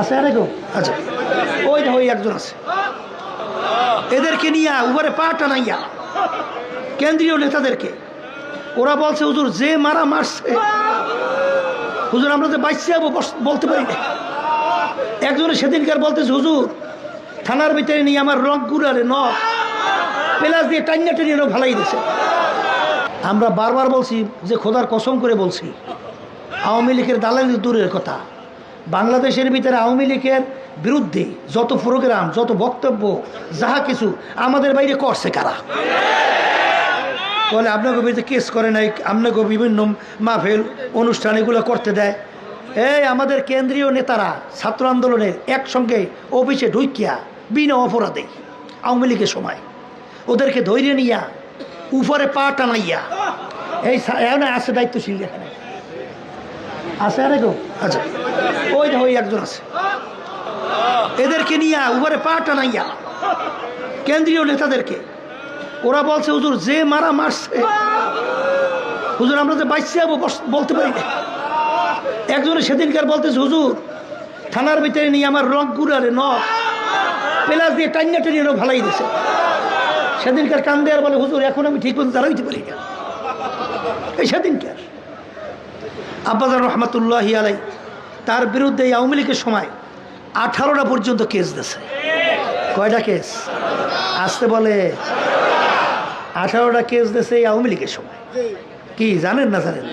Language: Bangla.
আছে আর কেউ আচ্ছা। ওই না ওই একজন আছে। এদেরকে নিয়ে উপরে পা টানাইয়া, কেন্দ্রীয় নেতাদেরকে, ওরা বলছে, হুজুর, যে মারা মারছে, হুজুর, আমরা যে বাইসে যাব বলতে পারি না। একজনে সেদিনকার বলতেছে, হুজুর, থানার ভিতরে নিয়ে আমার রক গুড়ারে নখ, পেলাস দিয়ে টাইনা টেনে ভালাই দিছে। আমরা বারবার বলছি, যে খোদার কসম করে বলছি, আওয়ামী লীগের দালালি দূরের কথা বাংলাদেশের ভিতরে আওয়ামী লীগের বিরুদ্ধে যত প্রোগ্রাম যত বক্তব্য, যাহা কিছু আমাদের বাইরে করছে কারা? বলে আপনাকে বিরুদ্ধে কেস করে নাই, আপনাকে বিভিন্ন মাহফিল অনুষ্ঠান এগুলো করতে দেয়। এই আমাদের কেন্দ্রীয় নেতারা ছাত্র আন্দোলনের একসঙ্গে অফিসে ঢুকিয়া বিনা অপরাধে আওয়ামী লীগের সময় ওদেরকে ধৈর্য নিয়া উপরে পা টানাইয়া, এই আছে দায়িত্বশীল এখানে। আছে আর কেউ আচ্ছা। ওই না ওই একজন আছে। এদেরকে নিয়ে উপরে পা টানাইয়া কেন্দ্রীয় নেতাদেরকে। ওরা বলছে হুজুর যে মারা মারছে হুজুর আমরা যে বাইসে যাব বলতে পারি না। একজনে সেদিনকার বলতেছে হুজুর থানার ভিতরে নিয়ে আমার রক গুড়ারে নখ। পেলাস দিয়ে টাইনা টেনে ভালাই দিছে। সেদিনকার কান্দে আর বলে হুজুর এখন আমি ঠিক মতো দাঁড়াইতে পারি না। এই সেদিনকার। আব্বাজার রহমতুল্লাহ আলাই তার বিরুদ্ধে এই আওয়ামী লীগের সময় আঠারোটা পর্যন্ত কেস দিয়েছে। কয়টা কেস? আসতে বলে, আঠারোটা কেস দিয়েছে এই আওয়ামী লীগের সময়। কি, জানেন না জানেন?